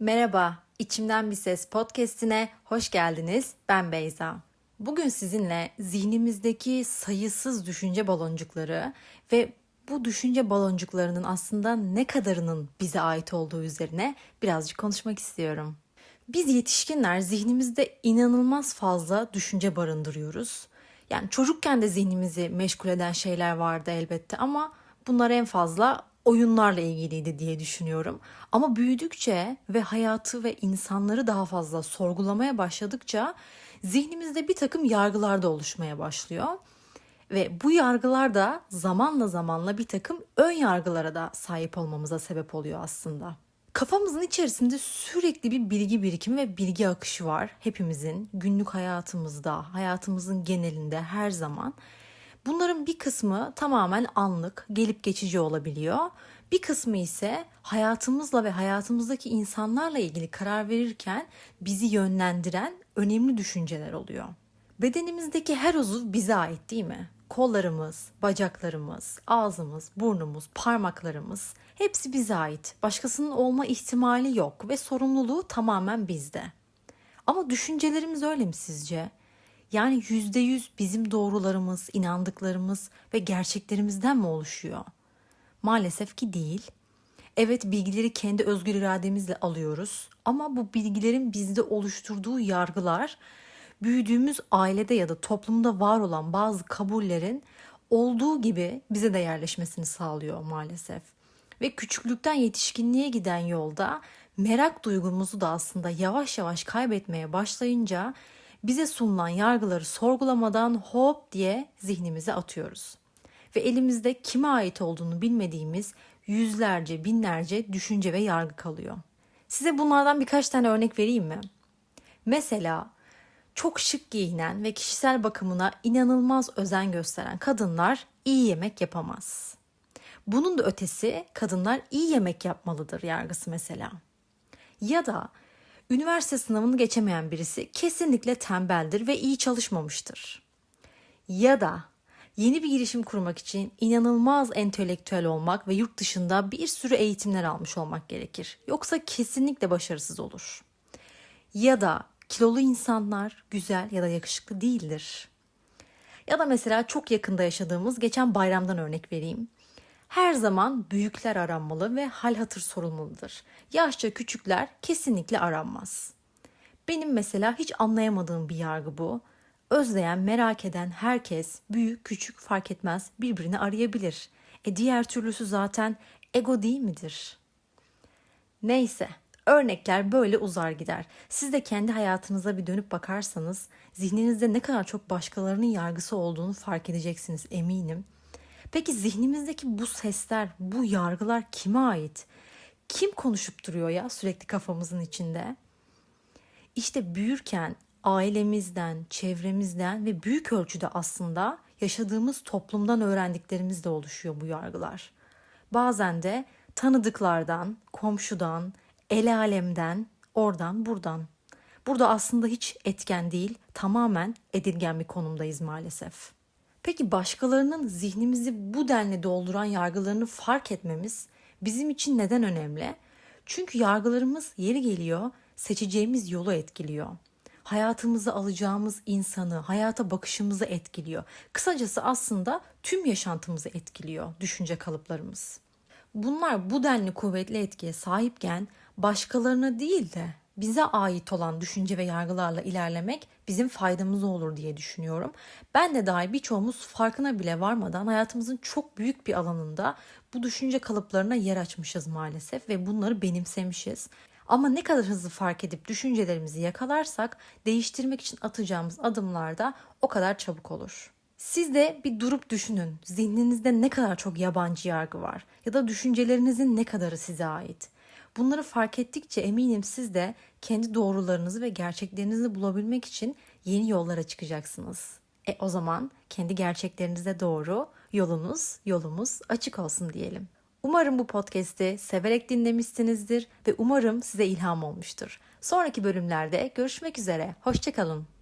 Merhaba, İçimden Bir Ses podcast'ine hoş geldiniz. Ben Beyza. Bugün sizinle zihnimizdeki sayısız düşünce baloncukları ve bu düşünce baloncuklarının aslında ne kadarının bize ait olduğu üzerine birazcık konuşmak istiyorum. Biz yetişkinler zihnimizde inanılmaz fazla düşünce barındırıyoruz. Yani çocukken de zihnimizi meşgul eden şeyler vardı elbette ama bunlar en fazla oyunlarla ilgiliydi diye düşünüyorum. Ama büyüdükçe ve hayatı ve insanları daha fazla sorgulamaya başladıkça zihnimizde bir takım yargılar da oluşmaya başlıyor. Ve bu yargılar da zamanla zamanla bir takım ön yargılara da sahip olmamıza sebep oluyor aslında. Kafamızın içerisinde sürekli bir bilgi birikimi ve bilgi akışı var. Hepimizin günlük hayatımızda, hayatımızın genelinde her zaman. Bunların bir kısmı tamamen anlık, gelip geçici olabiliyor. Bir kısmı ise hayatımızla ve hayatımızdaki insanlarla ilgili karar verirken bizi yönlendiren önemli düşünceler oluyor. Bedenimizdeki her uzuv bize ait değil mi? Kollarımız, bacaklarımız, ağzımız, burnumuz, parmaklarımız hepsi bize ait. Başkasının olma ihtimali yok ve sorumluluğu tamamen bizde. Ama düşüncelerimiz öyle mi sizce? Yani yüzde yüz bizim doğrularımız, inandıklarımız ve gerçeklerimizden mi oluşuyor? Maalesef ki değil. Evet bilgileri kendi özgür irademizle alıyoruz ama bu bilgilerin bizde oluşturduğu yargılar büyüdüğümüz ailede ya da toplumda var olan bazı kabullerin olduğu gibi bize de yerleşmesini sağlıyor maalesef. Ve küçüklükten yetişkinliğe giden yolda merak duygumuzu da aslında yavaş yavaş kaybetmeye başlayınca bize sunulan yargıları sorgulamadan hop diye zihnimize atıyoruz. Ve elimizde kime ait olduğunu bilmediğimiz yüzlerce, binlerce düşünce ve yargı kalıyor. Size bunlardan birkaç tane örnek vereyim mi? Mesela çok şık giyinen ve kişisel bakımına inanılmaz özen gösteren kadınlar iyi yemek yapamaz. Bunun da ötesi kadınlar iyi yemek yapmalıdır yargısı mesela. Ya da üniversite sınavını geçemeyen birisi kesinlikle tembeldir ve iyi çalışmamıştır. Ya da yeni bir girişim kurmak için inanılmaz entelektüel olmak ve yurt dışında bir sürü eğitimler almış olmak gerekir. Yoksa kesinlikle başarısız olur. Ya da kilolu insanlar güzel ya da yakışıklı değildir. Ya da mesela çok yakında yaşadığımız geçen bayramdan örnek vereyim. Her zaman büyükler aranmalı ve hal hatır sorulmalıdır. Yaşça küçükler kesinlikle aranmaz. Benim mesela hiç anlayamadığım bir yargı bu. Özleyen, merak eden herkes büyük, küçük fark etmez birbirini arayabilir. E diğer türlüsü zaten ego değil midir? Neyse, örnekler böyle uzar gider. Siz de kendi hayatınıza bir dönüp bakarsanız zihninizde ne kadar çok başkalarının yargısı olduğunu fark edeceksiniz eminim. Peki zihnimizdeki bu sesler, bu yargılar kime ait? Kim konuşup duruyor ya sürekli kafamızın içinde? İşte büyürken ailemizden, çevremizden ve büyük ölçüde aslında yaşadığımız toplumdan öğrendiklerimizle oluşuyor bu yargılar. Bazen de tanıdıklardan, komşudan, el alemden, oradan buradan. Burada aslında hiç etken değil, tamamen edilgen bir konumdayız maalesef. Peki başkalarının zihnimizi bu denli dolduran yargılarını fark etmemiz bizim için neden önemli? Çünkü yargılarımız yeri geliyor seçeceğimiz yolu etkiliyor. Hayatımıza alacağımız insanı, hayata bakışımızı etkiliyor. Kısacası aslında tüm yaşantımızı etkiliyor düşünce kalıplarımız. Bunlar bu denli kuvvetli etkiye sahipken başkalarına değil de bize ait olan düşünce ve yargılarla ilerlemek bizim faydamıza olur diye düşünüyorum. Ben de dahil birçoğumuz farkına bile varmadan hayatımızın çok büyük bir alanında bu düşünce kalıplarına yer açmışız maalesef ve bunları benimsemişiz. Ama ne kadar hızlı fark edip düşüncelerimizi yakalarsak değiştirmek için atacağımız adımlar da o kadar çabuk olur. Siz de bir durup düşünün. Zihninizde ne kadar çok yabancı yargı var ya da düşüncelerinizin ne kadarı size ait. Bunları fark ettikçe eminim siz de kendi doğrularınızı ve gerçeklerinizi bulabilmek için yeni yollara çıkacaksınız. E o zaman kendi gerçeklerinize doğru yolunuz, yolumuz açık olsun diyelim. Umarım bu podcast'i severek dinlemişsinizdir ve umarım size ilham olmuştur. Sonraki bölümlerde görüşmek üzere. Hoşçakalın.